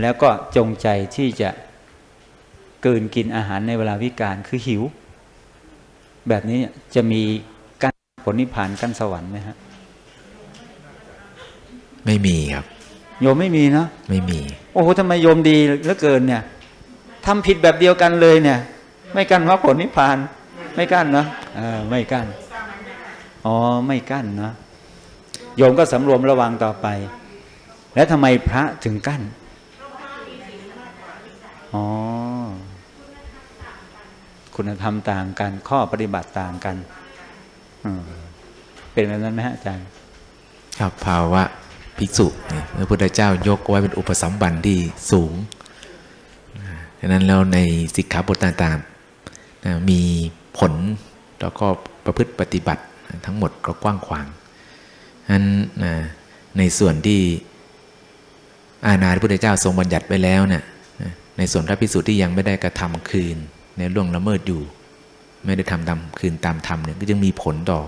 แล้วก็จงใจที่จะเกินกินอาหารในเวลาวิการคือหิว แบบนี้จะมีกั้นผลนิพพานกั้นสวรรค์ไหมฮะไม่มีครับ โยมไม่มีเนาะไม่มี โอ้โหทำไมโยมดีเหลือเกินเนี่ยทำผิดแบบเดียวกันเลยเนี่ย ไม่กั้นมรรคผลนิพพาน ไม่กั้นเนาะเออไม่กั้นอ๋อไม่กั้นเนาะโยมก็สำรวมระวังต่อไป แล้วทำไมพระถึงกั้น อ๋อ คุณธรรมต่างกัน ข้อปฏิบัติต่างกันเป็นแบบนั้นไหมฮะอาจารย์ ครับภาวะภิกษุเนี่ยพระพุทธเจ้ายกไว้เป็นอุปสัมบันที่สูงดังนั้นแล้วในสิกขาบทต่างๆมีผลแล้วก็ประพฤติปฏิบัติทั้งหมดก็กว้างขวางนั้นในส่วนที่อาณาพระพุทธเจ้าทรงบัญญัติไว้แล้วเนี่ย ในส่วนพระภิกษุที่ยังไม่ได้กระทำคืน ในล่วงละเมิดอยู่ ไม่ได้ทำตามคืนตามธรรมเนี่ยก็ยังมีผลต่อ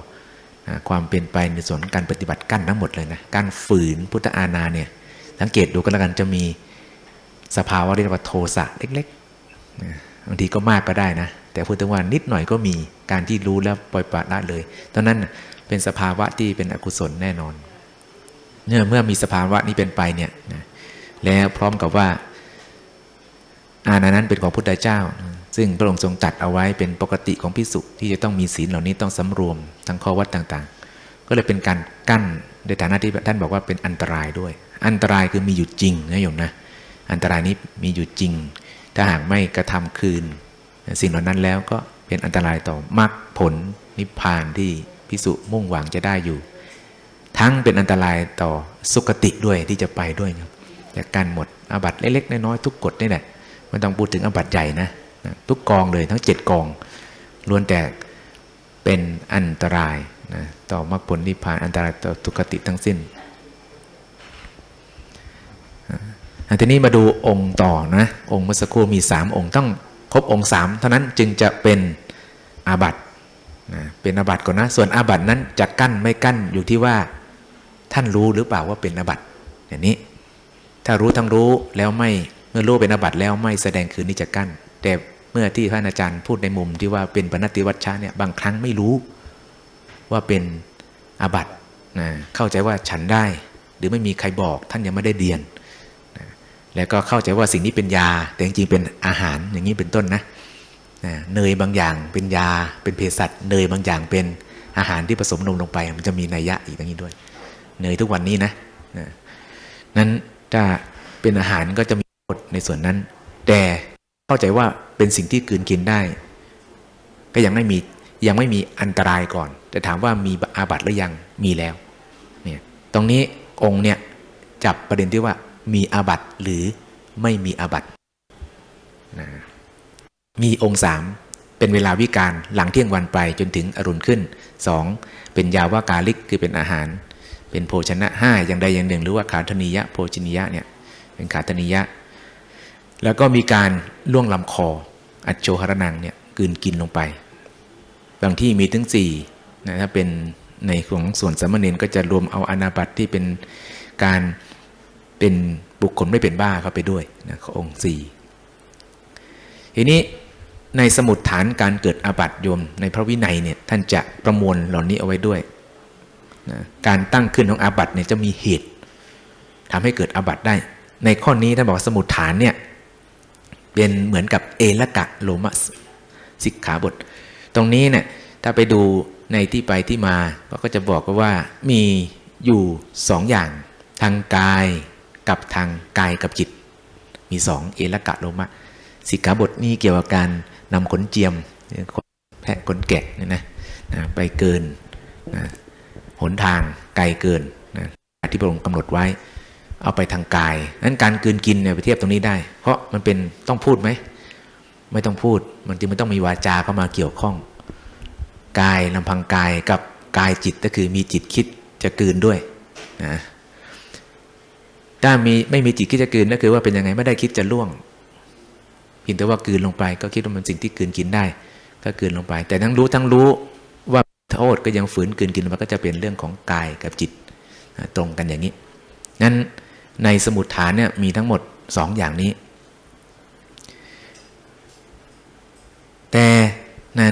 อความเป็นไปในส่วนการปฏิบัติกั้นทั้งหมดเลยนะการฝืนพุทธาณาเนี่ยสังเกตดูก็แล้วกันจะมีสภาวะเรียกว่าโทสะเล็กๆบางทีก็มากก็ได้นะ แต่พูดถึงว่านิดหน่อยก็มีการที่รู้แล้วปล่อยปละละเลยตอนนั้นเป็นสภาวะที่เป็นอกุศลแน่นอน เนี่ยเมื่อมีสภาวะนี้เป็นไปเนี่ยนะแล้วพร้อมกับว่า อาณานั้นเป็นของพุทธเจ้า ซึ่งพระองค์ทรงตัดเอาไว้เป็นปกติของพิสุที่จะต้องมีศีลเหล่านี้ต้องสำรวมทั้งข้อวัดต่างๆ ก็เลยเป็นการกั้นในฐานะที่ท่านบอกว่าเป็นอันตรายด้วย อันตรายคือมีอยู่จริงนะโยมนะอันตรายนี้มีอยู่จริง ถ้าหากไม่กระทำคืน สิ่งเหล่านั้นแล้วก็เป็นอันตรายต่อมรรคผลนิพพานที่พิสุมุ่งหวังจะได้อยู่ ทั้งเป็นอันตรายต่อสุคติด้วยที่จะไปด้วยครับแต่กันหมดอาบัตเล็กๆน้อยๆทุกกฎนี่แหละ ไม่ต้องพูดถึงอาบัตใหญ่นะทุกกองเลยทั้ง7กองล้วนแต่เป็นอันตรายนะต่อมรรคผลนิพพานอันตรายต่อทุกติทั้งสิ้นทีนี้มาดูองค์ต่อนะองค์เมื่อสักครู่มี 3 องค์ต้องครบองค์ 3 เท่านั้นจึงจะเป็นอาบัตนะเป็นอาบัตก่อนนะ ส่วนอาบัตนั้นจะกั้นไม่กั้นอยู่ที่ว่าท่านรู้หรือเปล่าว่าเป็นอาบัตอย่างนี้ ถ้ารู้ทั้งรู้แล้วไม่ มื่อรู้เป็นอาบัตแล้วไม่แสดงคืนนี้จะกั้นแต่เมื่อที่ท่านอาจารย์พูดในมุมที่ว่าเป็นปณติวัชชะเนี่ยบางครั้งไม่รู้ว่าเป็นอาบัตนะเข้าใจว่าฉันได้ หรือไม่มีใครบอกท่านยังไม่ได้เรียนนะแล้วก็เข้าใจว่าสิ่งนี้เป็นยา แต่จริงๆเป็นอาหารอย่างนี้เป็นต้นนะนะเนยบางอย่างเป็นยาเป็นเภสัชเนยบางอย่างเป็นอาหารที่ผสมนมลงไป มันจะมีนัยยะอีกอย่างนี้ด้วย เนยทุกวันนี้นะนะนั้นถ้าเป็นอาหารก็จะมี กฎในส่วนนั้น แต่เข้าใจว่าเป็นสิ่งที่กืนกินได้ ก็ยังไม่มียังไม่มีอันตรายก่อน แต่ถามว่ามีอาบัติหรือยังมีแล้วเนี่ยตรงนี้องค์เนี่ยจับประเด็นที่ว่ามีอาบัติหรือไม่มีอาบัตนะมีองค์สามเป็นเวลาวิการหลังเที่ยงวันไปจนถึงอรุณขึ้นสองเป็นยาวากาลิกคือเป็นอาหาร เป็นโภชนะห้าอย่างใดอย่างหนึ่ง หรือว่าขาธนิยะโภชนิยะเนี่ยเป็นขาธนิยะ แล้วก็มีการล่วงลำคอ อัจโจหรนังเนี่ยกลืนกินลงไป บางที่มีถึงสี่นะถ้าเป็นในของส่วนสามเณรก็จะรวมเอาอนาบัติที่เป็นการเป็นบุคคลไม่เป็นบ้าเข้าไปด้วยนะขององค์สี่ทีนี้ในสมุดฐานการเกิดอาบัติโยมในพระวินัยเนี่ยท่านจะประมวลเหล่านี้เอาไว้ด้วยนะการตั้งขึ้นของอาบัติเนี่ยจะมีเหตุทำให้เกิดอาบัติได้ ในข้อนี้ท่านบอกสมุดฐานเนี่ย เป็นเหมือนกับเอละกะโลมัสสิกขาบท ตรงนี้เนี่ยถ้าไปดูในที่ไปที่มาก็จะบอกว่ามีอยู่สองอย่างทางกายกับทางกายกับจิต มีสองเอละกะโลมะสิกขาบทนี้เกี่ยวกับการนำขนเจียมแพะขนแกะเนี่ยนะนะไปเกินนะหนทางไกลเกินนะที่พระองค์กำหนดไว้ เอาไปทางกายนั้นการกืนกินเนี่ยไปเทียบตรงนี้ได้ เพราะมันเป็นต้องพูดไหม ไม่ต้องพูด มันจึงไม่ต้องมีวาจาเข้ามาเกี่ยวข้อง กายลำพังกายกับกายจิตก็คือมีจิตคิดจะกืนด้วยนะถ้ามีไม่มีจิตคิดจะกืนก็คือว่าเป็นยังไงไม่ได้คิดจะล่วงเพียงแต่ว่ากืนลงไป ก็คิดว่ามันสิ่งที่กืนกินได้ ก็กืนลงไป แต่ทั้งรู้ทั้งรู้ว่าโทษก็ยังฝืนกืนกินมันก็จะเป็นเรื่องของกายกับจิตตรงกันอย่างนี้นั้น ในสมุดฐานเนี่ยมีทั้งหมดสองอย่างนี้ แต่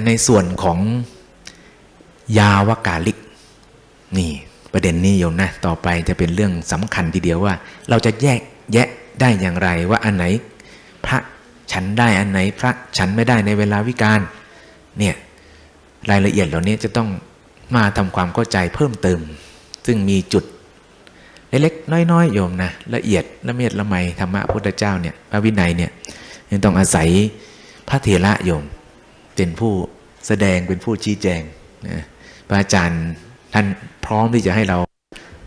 ในส่วนของยาวกาลิก นี่ประเด็นนี้โยมนะต่อไปจะเป็นเรื่องสำคัญทีเดียวว่า เราจะแยกแยะได้อย่างไรว่าอันไหนพระฉันได้อันไหนพระฉันไม่ได้ในเวลาวิการเนี่ยรายละเอียดเหล่านี้จะต้องมาทำความเข้าใจเพิ่มเติม ซึ่งมีจุด เล็กๆน้อยๆโยมนะละเอียดละเมียดละไมธรรมะพุทธเจ้าเนี่ยพระวินัยเนี่ยยังต้องอาศัยพระเถระโยม เป็นผู้แสดงเป็นผู้ชี้แจงนะพระอาจารย์ท่านพร้อมที่จะให้เรา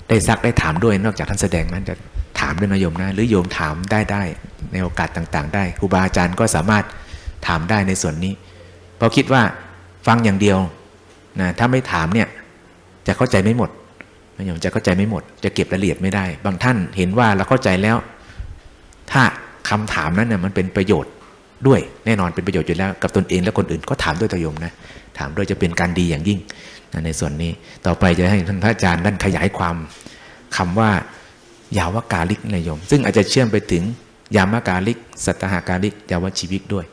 ได้ซักได้ถามด้วย นอกจากท่านแสดงนั้นจะถามด้วยนะโยมนะหรือโยมถามได้ได้ในโอกาสต่าง ๆ ได้ครูบาอาจารย์ก็สามารถถามได้ในส่วนนี้ เพราะคิดว่าฟังอย่างเดียวนะถ้าไม่ถามเนี่ยจะเข้าใจไม่หมด โยมจะเข้าใจไม่หมด จะเก็บรายละเอียดไม่ได้ บางท่านเห็นว่าเราเข้าใจแล้ว ถ้าคำถามนั้นเนี่ยมันเป็นประโยชน์ด้วยแน่นอนเป็นประโยชน์อยู่แล้วกับตนเองและคนอื่นก็ถามด้วยตโยมนะถามด้วยจะเป็นการดีอย่างยิ่งนะในส่วนนี้ต่อไปจะให้ท่านพระอาจารย์ด้านขยายความคำว่ายาวกาลิกนายโยม ซึ่งอาจจะเชื่อมไปถึงยามกาลิก สัตหากาลิก ยาวชีวิกด้วย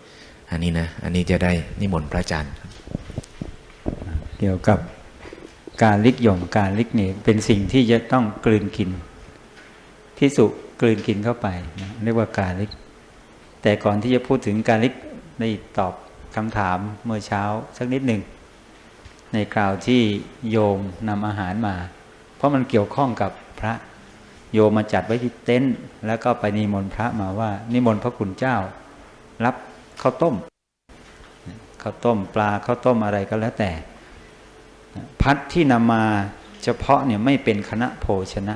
อันนี้นะ อันนี้จะได้นิมนต์พระอาจารย์ เกี่ยวกับ การลิกยมการลิกนี่เป็นสิ่งที่จะต้องกลืนกินพิสุกลืนกินเข้าไปนะเรียกว่าการลิก แต่ก่อนที่จะพูดถึงการลิกได้ตอบคำถามเมื่อเช้าสักนิดหนึ่ง ในคราวที่โยมนำอาหารมา เพราะมันเกี่ยวข้องกับพระโยมมาจัดไว้ที่เต็นท์แล้วก็ไปนิมนต์พระมาว่า นิมนต์พระคุณเจ้า รับข้าวต้มข้าวต้มปลาข้าวต้มอะไรก็แล้วแต่ พัดที่นำมาเฉพาะเนี่ยไม่เป็นคณะโภชนะ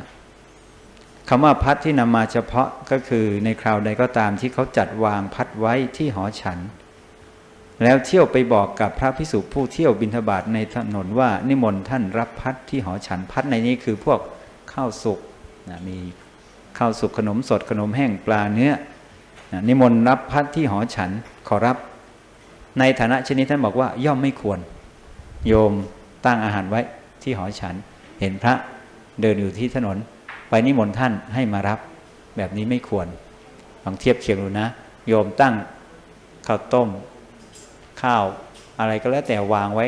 คำว่าพัดที่นำมาเฉพาะก็คือในคราวใดก็ตามที่เขาจัดวางพัดไว้ที่หอฉัน แล้วเที่ยวไปบอกกับพระพิสุผู้เที่ยวบิณฑบาตในถนนว่านิมนต์ท่านรับพัดที่หอฉันพัดในนี้คือพวกข้าวสุกนะมีข้าวสุกขนมสดขนมแห้งปลาเนื้อนะนิมนต์รับพัดที่หอฉันขอรับ ในฐานะชนิดท่านบอกว่าย่อมไม่ควร โยม ตั้งอาหารไว้ที่หอฉัน เห็นพระเดินอยู่ที่ถนน ไปนิมนต์ท่านให้มารับ แบบนี้ไม่ควรลองเทียบเคียงดูนะ โยมตั้งข้าวต้ม ข้าวอะไรก็แล้วแต่วางไว้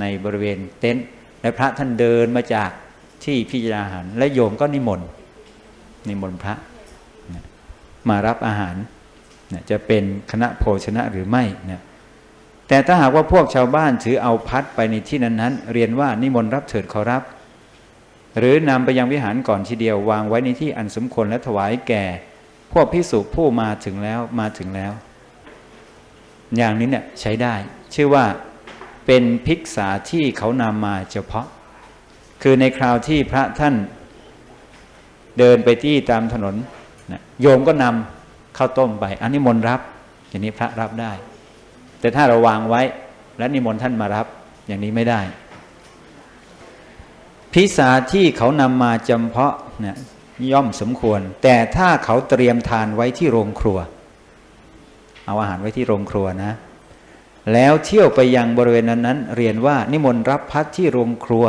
ในบริเวณเต็นท์และพระท่านเดินมาจากที่พิจารณาอาหาร และโยมก็นิมนต์นิมนต์พระมารับอาหารจะเป็นคณะโภชนะหรือไม่นะ แต่ถ้าหากว่าพวกชาวบ้านถือเอาพัดไปในที่นั้นๆ เรียนว่านิมนต์รับเถิดขอรับ หรือนำไปยังวิหารก่อนทีเดียววางไว้ในที่อันสมควรและถวายแก่ พวกพิสุผู้มาถึงแล้วมาถึงแล้ว อย่างนี้เนี่ยใช้ได้ ชื่อว่าเป็นภิกษาที่เขานำมาเฉพาะ คือในคราวที่พระท่านเดินไปที่ตามถนนนะโยมก็นำข้าวต้มไปอันนี้มนต์รับอย่างนี้พระรับได้ แต่ถ้าเราวางไว้และนิมนต์ท่านมารับอย่างนี้ไม่ได้ พิสาที่เขานำมาจำเพาะเนี่ยย่อมสมควร แต่ถ้าเขาเตรียมทานไว้ที่โรงครัว เอาอาหารไว้ที่โรงครัวนะ แล้วเที่ยวไปยังบริเวณนั้นๆเรียนว่านิมนต์รับพัดที่โรงครัว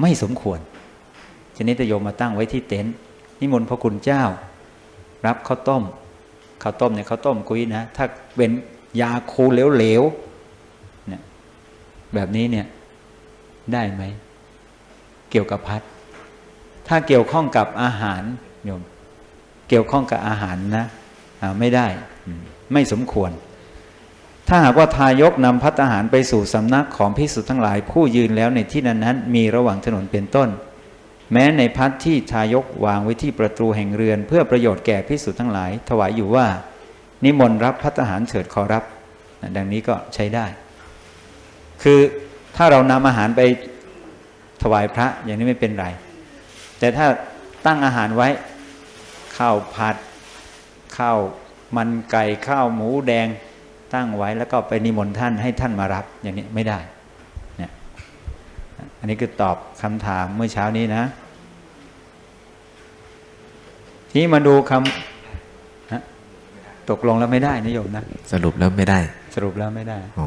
ไม่สมควรชนิดโยมมาตั้งไว้ที่เต็นท์นิมนต์พระคุณเจ้า รับข้าวต้มข้าวต้มเนี่ยข้าวต้มกุ้ยนะ ถ้าเป็น ยาคูเหลวๆเนี่ยแบบนี้เนี่ยได้ไหม เกี่ยวกับพัด ถ้าเกี่ยวข้องกับอาหารโยมเกี่ยวข้องกับอาหารนะไม่ได้ไม่สมควร ถ้าหากว่าทายกนำพัตตาหารไปสู่สำนักของพิสุทั้งหลาย ผู้ยืนแล้วในที่นั้นนั้นมีระหว่างถนนเป็นต้น แม้ในพัดที่ทายกวางไว้ที่ประตูแห่งเรือน เพื่อประโยชน์แก่พิสุทั้งหลาย ถวายอยู่ว่า นิมนต์รับพัตตาหารเถิดขอรับ ดังนี้ก็ใช้ได้ คือถ้าเรานำอาหารไปถวายพระอย่างนี้ไม่เป็นไร แต่ถ้าตั้งอาหารไว้ ข้าวผัด ข้าวมันไก่ข้าวหมูแดงตั้งไว้แล้วก็ไปนิมนต์ท่านให้ท่านมารับอย่างนี้ไม่ได้เนี่ยอันนี้คือตอบคำถามเมื่อเช้านี้นะ ทีนี้มาดูคำ ตกลงแล้วไม่ได้นะโยมนะสรุปแล้วไม่ได้ สรุปแล้วไม่ได้อ๋อ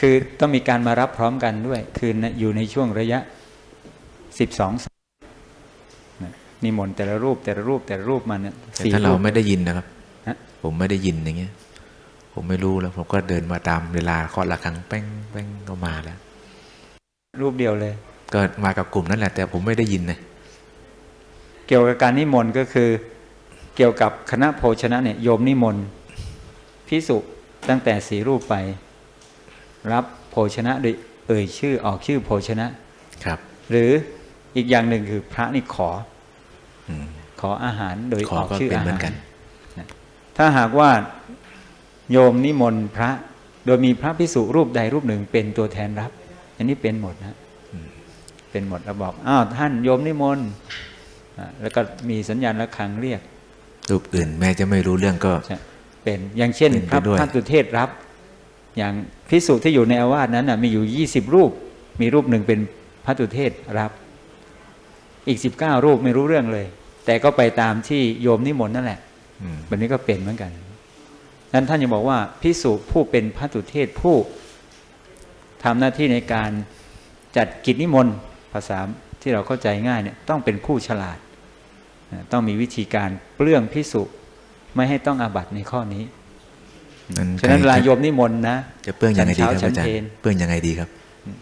คือต้องมีการมารับพร้อมกันด้วย คืออยู่ในช่วงระยะ12นิมนต์แต่ละรูปแต่ละรูปแต่ละรูปมาเนี่ยแต่สี่ถ้าเรารูปไม่ได้ยินนะครับฮะผมไม่ได้ยินอย่างเงี้ย ผมไม่รู้แล้ว ผมก็เดินมาตามเวลาเคาะระฆังแป้งแป้งก็มาแล้ว รูปเดียวเลย ก็มากับกลุ่มนั่นแหละ แต่ผมไม่ได้ยินนะเกี่ยวกับการนิมนต์ก็คือ เกี่ยวกับคณะโภชนะเนี่ยโยมนิมนต์พิสุตั้งแต่สีรูปไป รับโภชนะโดยเอ่ยชื่อออกชื่อโภชนะครับ หรืออีกอย่างหนึ่งคือพระนี่ขออืมขออาหารโดยขอออกก็ชื่อเป็นอาเหมืหาอนกัรนถ้าหากว่าโยมนิมนต์พระโดยมีพระพิสุรูปใดรูปหนึ่งเป็นตัวแทนรับ อันนี้เป็นหมดนะเป็นหมดเราบอกอ้าวท่านโยมนิมนต์อ่าแล้วก็มีสัญญาณระฆังเรียก รูปอื่น แม้จะไม่รู้เรื่องก็ใช่เป็นอย่างเช่นเป็นพไประด้วยพระตุเทศรับ อย่างพิสุที่อยู่ในอาวาสนั้นนะมีอยู่ยี่สิบรูป มีรูปหนึ่งเป็นพระตุเทศรับ อีกสิบเก้ารูปไม่รู้เรื่องเลย แต่ก็ไปตามที่โยมนิมนต์นั่นแหละอืมแบบนี้ก็เป็นเหมือนกันนั้นท่านยังบอกว่าพิสุผู้เป็นพระตุเทศผู้ทำหน้าที่ในการจัดกิจนิมนต์ภาษาที่เราเข้าใจง่ายเนี่ยต้องเป็นผู้ฉลาดอ่า ต้องมีวิธีการเปลื้องพิสุไม่ให้ต้องอาบัติในข้อนี้ฉะนั้นเวลาโยมนิมนต์นะจะเปื้องยังไงดีครับฉันอาเช้าฉันจารเพลย์เปื้องยังไงดีครับ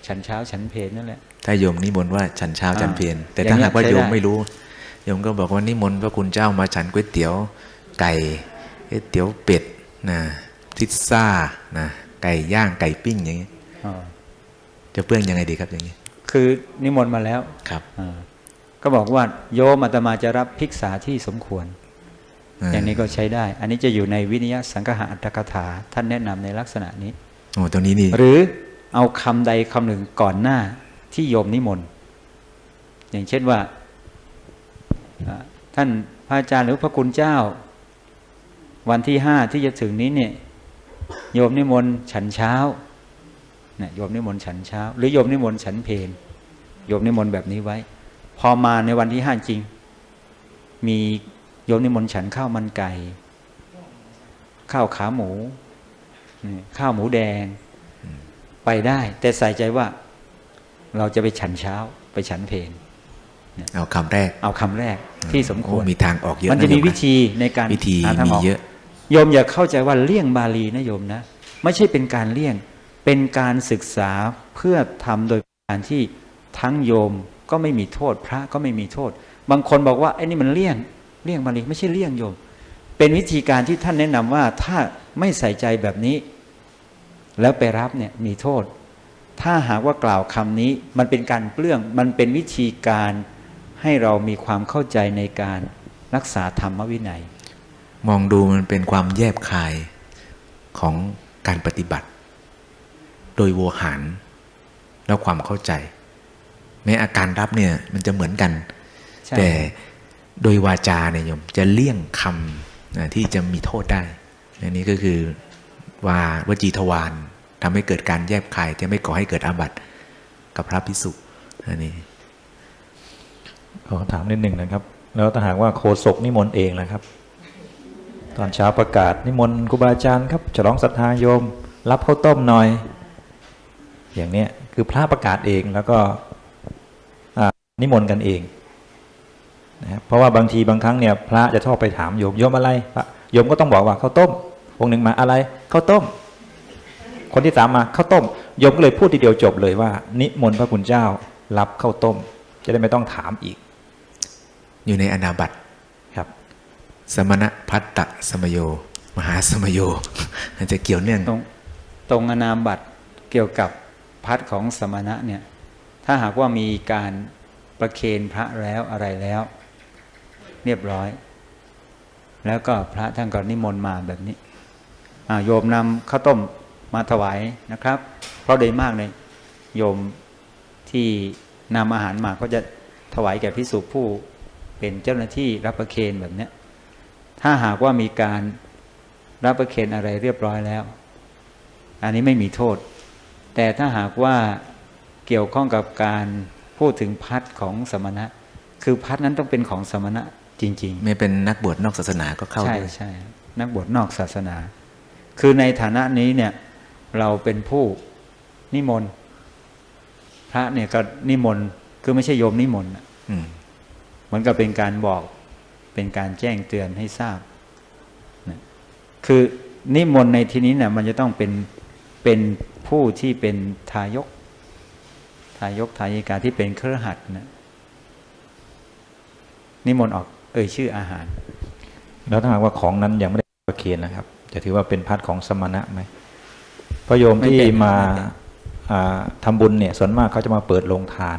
ฉันเช้าฉันเพลนั่นแหละถ้าโยมนิมนต์ว่าฉันเช้าอ่าฉันเพลนแต่อย่างถ้าเงี้ยหากว่าใช้โยมได้ไม่รู้โยมก็บอกว่านิมนต์พระคุณเจ้ามาฉันก๋วยเตี๋ยวไก่ก๋วยเตี๋ยวเป็ดนะพิซซ่านะไก่ย่างไก่ปิ้งอย่างนี้อ๋อจะเปื้องยังไงดีครับอย่างนี้ คือนิมนต์มาแล้วครับอ่า ก็บอกว่าโยมอาตมาจะรับภิกษาที่สมควร อย่างนี้ก็ใช้ได้ อันนี้จะอยู่ในวินยสังคหะอัตถกถา ท่านแนะนำในลักษณะนี้โอ้ตรงนี้นี่หรือเอาคำใดคำหนึ่งก่อนหน้าที่โยมนิมนต์อย่างเช่นว่าอ่าท่านพระอาจารย์หรือพระคุณเจ้า วันที่ห้าที่จะถึงนี้เนี่ยโยมนิมนต์ฉันเช้าเนี่ยโยมนิมนต์ฉันเช้า หรือโยมนิมนต์ฉันเพลโยมนิมนต์แบบนี้ไว้ พอมาในวันที่ห้าจริง มีโยมนิมนต์ฉันข้าวมันไก่ ข้าวขาหมูนี่ข้าวหมูแดง ไปได้ แต่ใส่ใจว่า เราจะไปฉันเช้า ไปฉันเพลเอาคำแรก เอาคำแรกที่สมควรโอ้มีทางออกเยอะมันจะโยมีนวิธีในการวิธีหาทางมีออกเยอะโยมอย่าเข้าใจว่าเลี่ยงบาลีนะโยมนะ ไม่ใช่เป็นการเลี่ยงเป็นการศึกษาเพื่อทำโดยการที่ทั้งโยม ก็ไม่มีโทษ พระก็ไม่มีโทษ บางคนบอกว่าไอ้นี่มันเลี่ยงเลี่ยงบาลีไม่ใช่เลี่ยงโยม เป็นวิธีการที่ท่านแนะนำว่าถ้าไม่ใส่ใจแบบนี้ แล้วไปรับเนี่ยมีโทษ ถ้าหากว่ากล่าวคำนี้มันเป็นการเปลื้องมันเป็นวิธีการให้เรามีความเข้าใจในการรักษาธรรมวินัย มองดูมันเป็นความแยบคายของการปฏิบัติ โดยโวหารแล้วความเข้าใจ แม้อาการรับเนี่ยมันจะเหมือนกันใช่แต่โดยวาจาเนี่ยโยมจะเลี่ยงคำนะที่จะมีโทษได้อันนี้ก็คือวาวจีทวารทำให้เกิดการแยบคายจะไม่ก่อให้เกิดอาบัติกับพระพิสุอันนี้ขอถามนิดหนึ่งนะครับ แล้วถ้าหากว่าโคศกนิมนต์เองนะครับ ตอนเช้าประกาศนิมนต์ครูบาอาจารย์ครับฉลองศรัทธาโยม รับข้าวต้มหน่อย อย่างเนี้ยคือพระประกาศเองแล้วก็อ่า นิมนต์กันเองนะครับเพราะว่าบางทีบางครั้งเนี่ยพระจะชอบไปถามโยมโยมอะไรพระโยมก็ต้องบอกว่าข้าวต้มองค์หนึ่งมาอะไรข้าวต้ม คนที่สามมาข้าวต้มโยมก็เลยพูดทีเดียวจบเลยว่า นิมนต์พระคุณเจ้ารับข้าวต้ม จะได้ไม่ต้องถามอีก อยู่ในอนาบัติครับ สมณพัตตสมโย มหาสมโยอาจจะเกี่ยวเนื่องตรงตรงอนามบัตรเกี่ยวกับพัดของสมณะเนี่ยถ้าหากว่ามีการ ประเคนพระแล้วอะไรแล้ว เรียบร้อย แล้วก็พระท่านก็นิมนต์มาแบบนี้โยมนำข้าวต้มมาถวายนะครับ เพราะโดยมากเลยโยมที่นำอาหารมาก็จะถวายแก่พิสุผู้เป็นเจ้าหน้าที่รับประเคนแบบนี้ถ้าหากว่ามีการรับประเคนอะไรเรียบร้อยแล้ว อันนี้ไม่มีโทษ แต่ถ้าหากว่าเกี่ยวข้องกับการ พูดถึงพัดของสมณะ คือพัดนั้นต้องเป็นของสมณะจริงไม่เป็นนักบวชนอกศาสนาก็ๆเข้าใช่ด้วยใช่นักบวชนอกศาสนา คือในฐานะนี้เนี่ยเราเป็นผู้นิมนต์พระเนี่ยก็นิมนต์คือไม่ใช่โยมนิมนต์อะอืมมือนกับเป็นการบอกเป็นการแจ้งเตือนให้ทราบนะคือนิมนต์ในที่นี้เนี่ยมันจะต้องเป็นเป็นผู้ที่เป็นทายกทายกทายิกาที่เป็นเครือขัดนะนิมนต์ออกเอ่ยชื่ออาหาร แล้วถ้าหากว่าของนั้นยังไม่ได้ประเคนนะครับ จะถือว่าเป็นพัดของสมณะไหมพระโยมที่มาไม่เป็นอ่าทำบุญเนี่ยส่วนมากเขาจะมาเปิดโรงทาน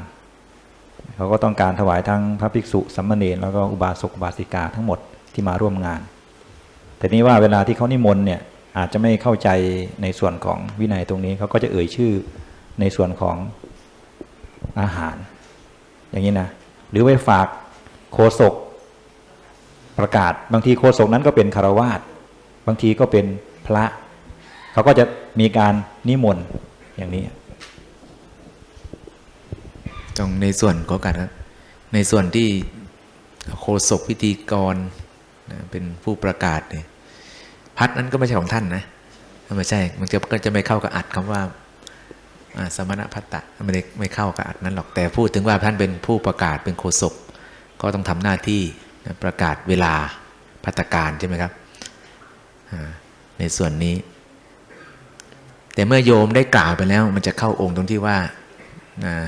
เขาก็ต้องการถวายทั้งพระภิกษุสัมมาเนรแล้วก็อุบาสกอุบาสิกาทั้งหมดที่มาร่วมงาน แต่นี้ว่าเวลาที่เขานิมนต์เนี่ยอาจจะไม่เข้าใจในส่วนของวินัยตรงนี้เขาก็จะเอ่ยชื่อในส่วนของ อาหาร อย่างนี้นะหรือไปฝากโคศกประกาศ บางทีโฆษกนั้นก็เป็นคารวาสบางทีก็เป็นพระ เขาก็จะมีการนิมนต์อย่างนี้ตรงในส่วนของการครับในส่วนที่โฆษกพิธีกรนะเป็นผู้ประกาศเนี่ยพัดนั้นก็ไม่ใช่ของท่านนะไม่ใช่ มันจะก็จะไม่เข้ากับอัดคำว่าอ่า สมณพัตตะไม่ได้ไม่เข้ากับอัดนั้นหรอกแต่พูดถึงว่าท่านเป็นผู้ประกาศเป็นโฆษกก็ต้องทำหน้าที่ประกาศเวลาพัตการใช่ไหมครับอ่าในส่วนนี้ แต่เมื่อโยมได้กล่าวไปแล้ว มันจะเข้าองค์ตรงที่ว่าอ่า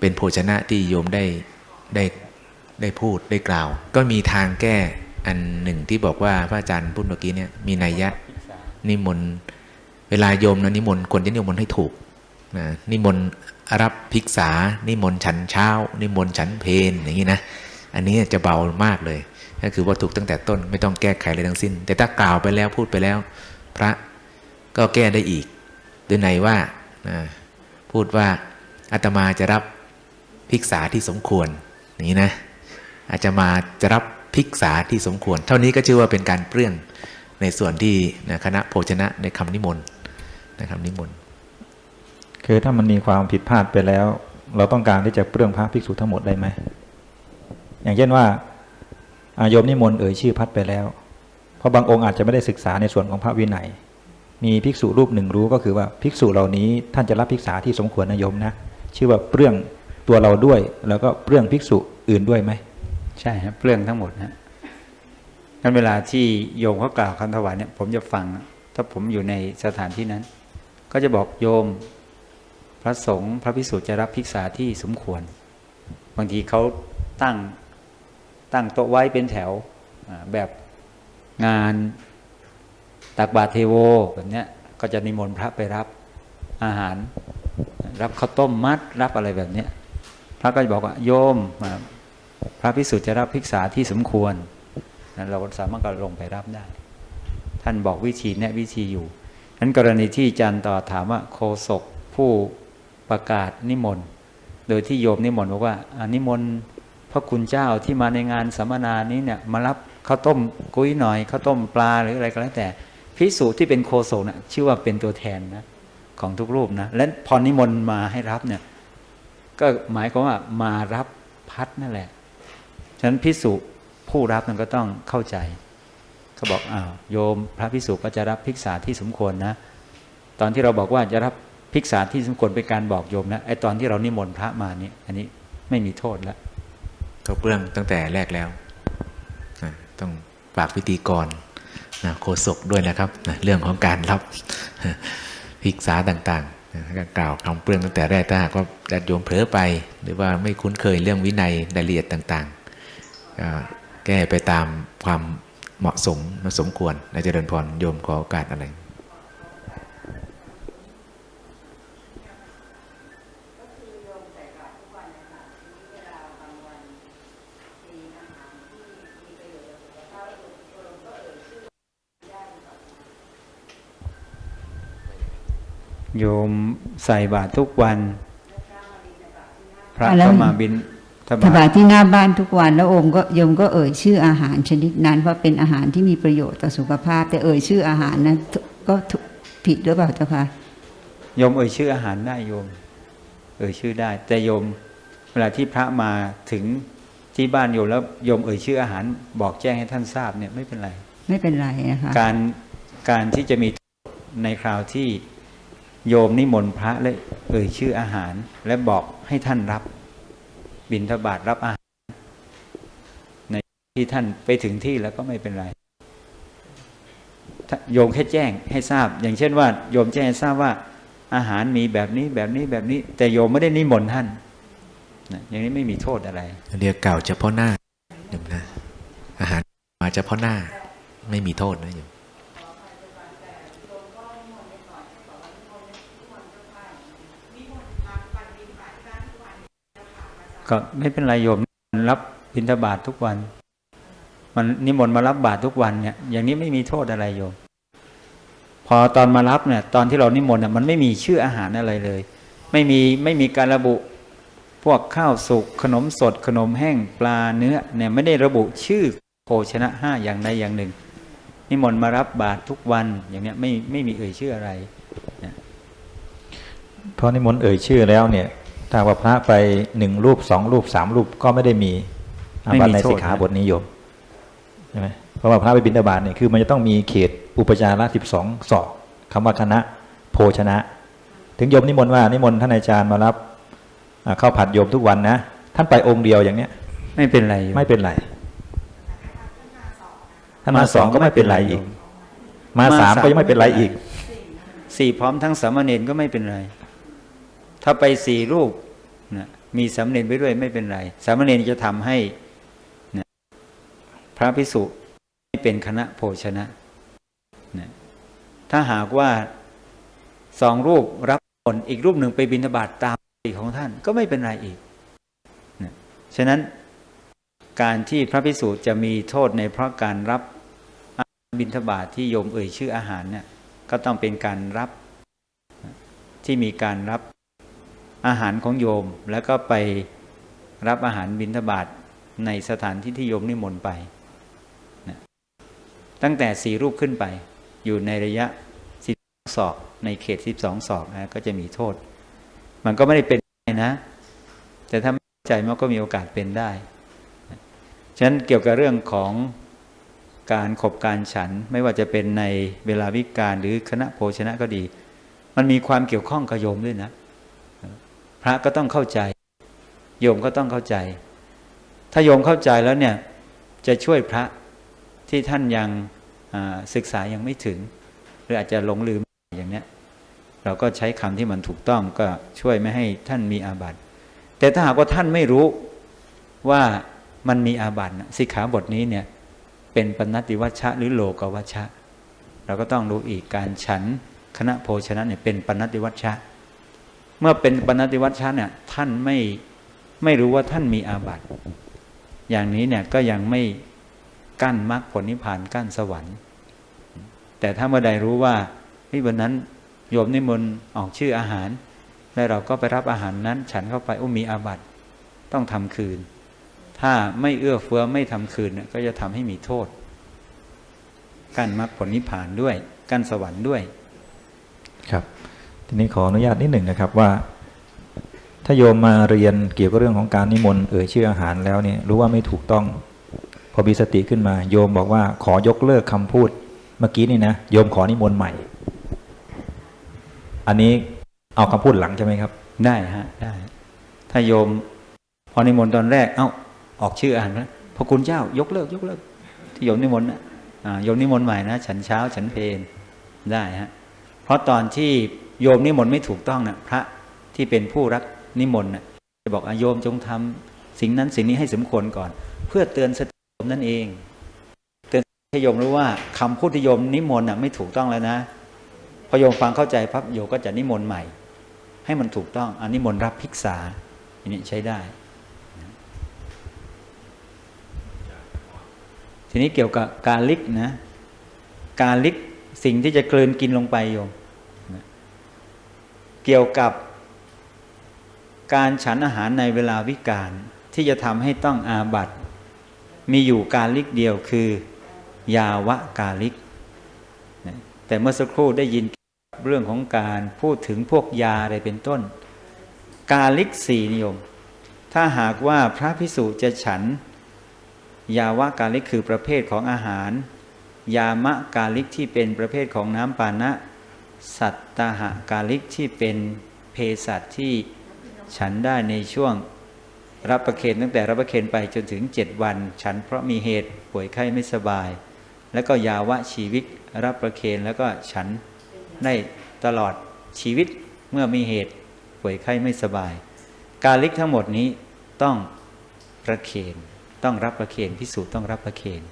เป็นโภชนะที่โยมได้ได้ได้พูดได้กล่าว ก็มีทางแก้อันหนึ่งที่บอกว่าพระอาจารย์พูดเมื่อกี้เนี่ยมีนัยยะนิมนต์เวลาโยมนะนิมนต์ควรจะนิมนต์ให้ถูก นะนิมนต์รับภิกษา นิมนต์ฉันเช้า นิมนต์ฉันเพลอย่างนี้นะ อันนี้จะเบามากเลย ก็คือว่าถูกตั้งแต่ต้นไม่ต้องแก้ไขอะไรทั้งสิ้น แต่ถ้ากล่าวไปแล้วพูดไปแล้ว พระก็แก้ได้อีกโดยในว่านะพูดว่าอาตมาจะรับภิกษาที่สมควรอย่างนี้นะอาจจะมาจะรับภิกษาที่สมควร เท่านี้ก็ชื่อว่าเป็นการเปลื้องในส่วนที่นะคณะโภชนะในคำนิมนต์ในคำนิมนต์ คือถ้ามันมีความผิดพลาดไปแล้ว เราต้องการที่จะเปลื้องพระภิกษุทั้งหมดได้ไหม อย่างเช่นว่าอาโยมนิมนต์เอ่ยชื่อพัดไปแล้ว เพราะบางองค์อาจจะไม่ได้ศึกษาในส่วนของพระวินัย มีภิกษุรูปหนึ่งรู้ก็คือว่าภิกษุเหล่านี้ท่านจะรับภิกษาที่สมควรนโยมนะ ชื่อว่าเปลื้องตัวเราด้วย แล้วก็เปลื้องภิกษุอื่นด้วยไหม ใช่ฮะเปลืองทั้งหมดฮะงั้นเวลาที่โยมเขากล่าวคำถวายเนี่ยผมจะฟัง ถ้าผมอยู่ในสถานที่นั้น ก็จะบอกโยม พระสงฆ์พระพิสุจะรับภิกษาที่สมควร บางทีเขาตั้งตั้งโต๊ะไว้เป็นแถวแบบงานตักบาตรเทโวแบบเนี้ยก็จะนิมนต์พระไปรับอาหาร รับข้าวต้มมัดรับอะไรแบบเนี้ยพระก็จะบอกว่าโยมอ่าพระพิสุจะรับภิกษาที่สมควรนั้นเราสามารถก็ลงไปรับได้ ท่านบอกวิธีแนะวิธีอยู่นั้นกรณีที่จารย์ต่อถามว่าโคศกผู้ ประกาศนิมนต์ โดยที่โยมนิมนต์บอกว่าอานิมนต์พระคุณเจ้าที่มาในงานสัมมนานี้เนี่ยมารับข้าวต้มกุ้ยหน่อยข้าวต้มปลาหรืออะไรก็แล้วแต่พิสุที่เป็นโคศกนะ่ะชื่อว่าเป็นตัวแทนนะของทุกรูปนะ และพอนิมนต์มาให้รับเนี่ย ก็หมายความว่ามารับพัดนั่นแหละ ฉะนั้นพิสุผู้รับนั้นก็ต้องเข้าใจเขาบอกอ้าวโยม พระพิสุก็จะรับภิกษาที่สมควรนะ ตอนที่เราบอกว่าจะรับ ภิกษาที่สมควรเป็นการบอกโยมนะไอตอนที่เรานิมนต์พระมานี่อันนี้ไม่มีโทษแล้วเขาเปลื้องตั้งแต่แรกแล้วนะต้องฝากพิธีกรนะโฆษกด้วยนะครับนะเรื่องของการรับภิกษาต่างๆนะก็กล่าวคำเปลืองตั้งแต่แรกถ้าหากว่าญาติโยมเผลอไป หรือว่าไม่คุ้นเคยเรื่องวินัยรายละเอียดต่างๆแก้ไปตามความเหมาะสมสมควรนะเจริญพรโยมขอโอกาสอะไร โยมใส่บาตรทุกวัน พระอะแล้วก็มาบินทถวาบายทที่หน้าบ้านทุกวันแล้วโอมก็โยมก็เอ่ยชื่ออาหารชนิดนั้นว่าเป็นอาหารที่มีประโยชน์ต่อสุขภาพ แต่เอ่ยชื่ออาหารนั้นก็ถูกผิดหรือเปล่าเจ้าคะโยมเอ่ยชื่ออาหารได้โยม เอ่ยชื่อได้ แต่โยมเวลาที่พระมาถึงที่บ้านโยมแล้วโยมเอ่ยชื่ออาหารบอกแจ้งให้ท่านทราบเนี่ยไม่เป็นไร ไม่เป็นไรนะคะการการที่จะมีในคราวที่ โยมนิมนต์พระและเอ่ยชื่ออาหาร และบอกให้ท่านรับ บิณฑบาตรับอาหาร ในที่ท่านไปถึงที่แล้วก็ไม่เป็นไรโยมแค่แจ้งให้ทราบ อย่างเช่นว่า โยมแจ้งให้ทราบว่า อาหารมีแบบนี้แบบนี้แบบนี้ แต่โยมไม่ได้นิมนต์ท่านอย่างนี้ไม่มีโทษอะไรเรียกกล่าเฉพาะหน้าโยมนะอาหารมาเฉพาะหน้า ไม่มีโทษนะโยม ก็ไม่เป็นไรโยมรับบิณฑบาตททุกวัน มันนิมนต์มารับบาตรทุกวันเนี่ย อย่างนี้ไม่มีโทษอะไรโยม พอตอนมารับเนี่ย ตอนที่เรานิมนต์เนี่ยมันไม่มีชื่ออาหารอะไรเลย ไม่มีไม่มีการระบุพวกข้าวสุกขนมสดขนมแห้งปลาเนื้อเนี่ยไม่ได้ระบุชื่อโภชนะห้าอย่างใดอย่างหนึ่ง นิมนต์มารับบาตรทุกวันอย่างเนี้ยไม่ไม่มีเอ่ยชื่ออะไรเพราะนิมนต์เอ่ยชื่อแล้วเนี่ย ถ้าว่าพระไปหนึ่งรูปสองรูปสามรูปก็ไม่ได้มีอาบัติในไม่มีโทษสิกขาบทนิยมใช่ไหมเพราะว่าพระไปบิณฑบาตเนี่ยคือมันจะต้องมีเขตอุปจาระสิบสองศอกคำว่าคณะโภชนะ ถึงโยมนิมนต์ว่านิมนต์ท่านอาจารย์มารับอ่าข้าวผัดโยมทุกวันนะท่านไปองค์เดียวอย่างเนี้ย ไม่เป็นไรโยมไม่เป็นไรถ้ามาสองก็ไม่เป็นไรอีก มาสามก็ยังไม่เป็นไรอีกสี่พร้อมทั้งสามเณรก็ไม่เป็นไร ถ้าไปสี่รูปนะมีสามเณรไปด้วยไม่เป็นไร สามเณรจะทำให้นะพระพิสุไม่เป็นคณะโภชนะนะถ้าหากว่าสองรูปรับผลอีกรูปหนึ่งไปบิณฑบาตตามปกติของท่านก็ไม่เป็นไรอีกนะฉะนั้นการที่พระพิสุจะมีโทษในเพราะการรับบิณฑบาตที่โยมเอ่ยชื่ออาหารเนี่ยก็ต้องเป็นการรับที่มีการรับ อาหารของโยมแล้วก็ไปรับอาหารบิณฑบาตในสถานที่ที่โยมนิมนต์ไปนะตั้งแต่สี่รูปขึ้นไป อยู่ในระยะสิบศอกในเขตสิบสองศอกนะก็จะมีโทษ มันก็ไม่ได้เป็นนะ แต่ถ้าไม่ใจมันก็มีโอกาสเป็นได้นะฉะนั้นเกี่ยวกับเรื่องของการขบการฉันไม่ว่าจะเป็นในเวลาวิกาลหรือคณะโภชนะก็ดี มันมีความเกี่ยวข้องกับโยมด้วยนะ พระก็ต้องเข้าใจ โยมก็ต้องเข้าใจ ถ้าโยมเข้าใจแล้วเนี่ยจะช่วยพระที่ท่านยังศึกษายังไม่ถึง หรืออาจจะหลงลืมอย่างเนี้ยเราก็ใช้คำที่มันถูกต้องก็ช่วยไม่ให้ท่านมีอาบัติ แต่ถ้าหากว่าท่านไม่รู้ว่ามันมีอาบัติสิกขาบทนี้เนี่ยเป็นปณติวัชชะหรือโลกวัชชะ เราก็ต้องรู้อีกการฉันคณะโภชนะเนี่ยเป็นปณติวัชชะ เมื่อเป็นปณติวัชชะเนี่ยท่านไม่ไม่รู้ว่าท่านมีอาบัติอย่างนี้เนี่ยก็ยังไม่กั้นมรรคผลนิพพานกั้นสวรรค์ แต่ถ้าเมื่อใดรู้ว่าเฮ้ยวันนั้นโยมนิมนต์ออกชื่ออาหาร แล้วเราก็ไปรับอาหารนั้น ฉันเข้าไปอุ้มีอาบัติต้องทำคืน ถ้าไม่เอื้อเฟื้อไม่ทำคืนก็จะทำให้มีโทษกั้นมรรคผลนิพพานด้วยกั้นสวรรค์ด้วย ครับ ทีนี้ขออนุญาตนิดหนึ่งนะครับว่า ถ้าโยมมาเรียนเกี่ยวกับเรื่องของการนิมนต์เอ่ยชื่ออาหารแล้วเนี่ยรู้ว่าไม่ถูกต้อง พอมีสติขึ้นมา โยมบอกว่าขอยกเลิกคำพูดเมื่อกี้นี่นะโยมขอนิมนต์ใหม่ อันนี้เอาคำพูดหลังใช่ไหมครับ ได้ฮะได้ ถ้าโยมพอนิมนต์ตอนแรก เอ้าออกชื่ออาหารนะพระคุณเจ้ายกเลิก ยกเลิก ที่โยมนิมนต์นะโยมนิมนต์ใหม่นะ ฉันเช้าฉันเพลนได้ฮะเพราะตอนที่ โยมนิมนต์ไม่ถูกต้องนะพระที่เป็นผู้รับนิมนต์นะจะบอกอโยมจงทำสิ่งนั้นสิ่งนี้ให้สมควรก่อน เพื่อเตือนสติโยมนั่นเอง เตือนให้โยมรู้ว่าคำพูดที่โยมนิมนต์นะไม่ถูกต้องแล้วนะพอโยมฟังเข้าใจพับโยมก็จะนิมนต์ใหม่ ให้มันถูกต้องอันนิมนต์รับภิกษาอันนี้ใช้ได้ ทีนี้เกี่ยวกับการลิกนะ การลิกสิ่งที่จะกลืนกินลงไปโยม เกี่ยวกับการฉันอาหารในเวลาวิกาลที่จะทำให้ต้องอาบัตมีอยู่การลิกเดียวคือ ยาวะกาลิก แต่เมื่อสักครู่ได้ยินเรื่องของการพูดถึงพวกยาอะไรเป็นต้น กาลิกสี่นิยม ถ้าหากว่าพระพิสุจะฉัน ยาวะกาลิกคือประเภทของอาหาร ยามะกาลิกที่เป็นประเภทของน้ำปานะ สัตตาหะกาลิกที่เป็นเภสัชที่ฉันได้ในช่วงรับประเคนตั้งแต่รับประเคนไปจนถึงเจ็ดวัน ฉันเพราะมีเหตุป่วยไข้ไม่สบาย แล้วก็ยาวะชีวิตรับประเคนแล้วก็ฉันได้ตลอดชีวิตเมื่อมีเหตุป่วยไข้ไม่สบาย การลิกทั้งหมดนี้ต้องประเคนต้องรับประเคนพิสูจน์ต้องรับประเคน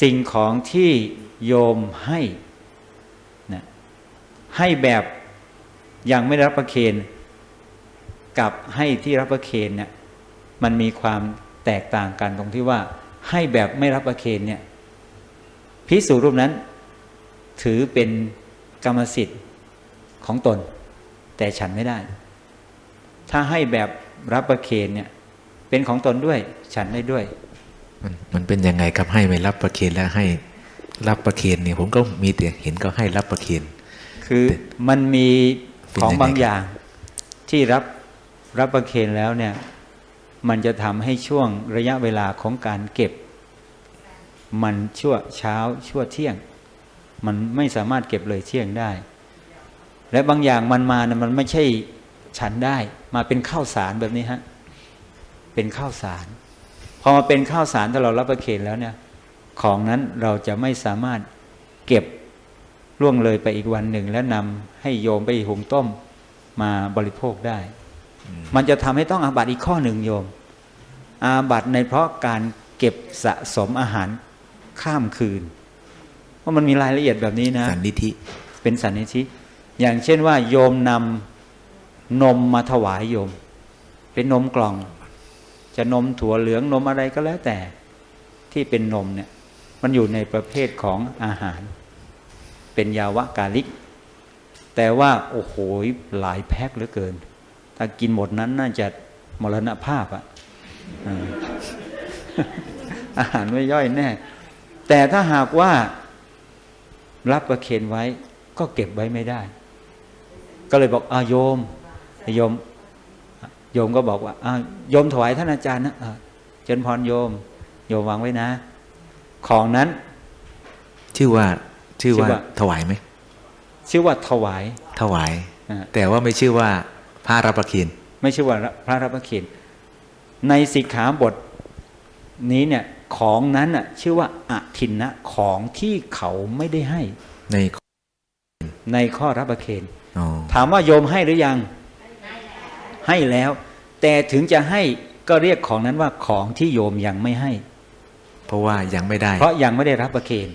สิ่งของที่โยมให้ ให้แบบยังไม่รับประเคนกับให้ที่รับประเคนเนี่ยมันมีความแตกต่างกันตรงที่ว่าให้แบบไม่รับประเคนเนี่ยพิสูจน์รูปนั้น ถือเป็นกรรมสิทธิ์ของตน แต่ฉันไม่ได้ ถ้าให้แบบรับประเคนเนี่ยเป็นของตนด้วยฉันได้ด้วย มันมันเป็นยังไงครับให้ไม่รับประเคนแล้วให้รับประเคนเนี่ยผมก็มีแต่เห็นก็ให้รับประเคน คือมันมีของยังไงบางอย่างที่รับรับประเคนแล้วเนี่ย มันจะทำให้ช่วงระยะเวลาของการเก็บ มันชั่วเช้าชั่วเที่ยง มันไม่สามารถเก็บเลยเที่ยงได้ และบางอย่างมันมานะมันไม่ใช่ฉันได้ มาเป็นข้าวสารแบบนี้ฮะเป็นข้าวสารพอมาเป็นข้าวสารถ้าเรารับประเคนแล้วเนี่ย ของนั้นเราจะไม่สามารถเก็บ ล่วงเลยไปอีกวันหนึ่ง แล้วนำให้โยมไปหุงต้มมาบริโภคได้ มันจะทำให้ต้องอาบัติอีกข้อหนึ่งโยม อาบัติในเพราะการเก็บสะสมอาหารข้ามคืน เพราะมันมีรายละเอียดแบบนี้นะ สันนิธิเป็นสันนิธิอย่างเช่นว่า โยมนำนมมาถวายโยม เป็นนมกล่อง จะนมถั่วเหลืองนมอะไรก็แล้วแต่ ที่เป็นนมเนี่ย มันอยู่ในประเภทของอาหาร เป็นยาวะกาลิก แต่ว่าโอ้โหหลายแพ็คเหลือเกิน ถ้ากินหมดนั้นน่าจะมรณภาพอะอาหารไม่ย่อยแน่ แต่ถ้าหากว่ารับประเคนไว้ ก็เก็บไว้ไม่ได้ ก็เลยบอกอาโยมโยม โยมก็บอกว่าอาโยมถวายท่านอาจารย์นะเจริญพรโยม โยมวางไว้นะ ของนั้น ชื่อว่า ชื่อว่าชื่อว่าถวายไหมชื่อว่าถวาย ถวายอ่าแต่ว่าไม่ชื่อว่าพระรับประเคนไม่ใช่ว่าพระรับประเคนในสิกขาบทนี้เนี่ยของนั้นน่ะชื่อว่าอทินนะของที่เขาไม่ได้ให้ ในในข้อรับประเคนอ๋อถามว่าโยมให้หรือยัง ให้แล้ว แต่ถึงจะให้ก็เรียกของนั้นว่าของที่โยมยังไม่ให้ เพราะว่ายังไม่ได้ เพราะยังไม่ได้รับประเคน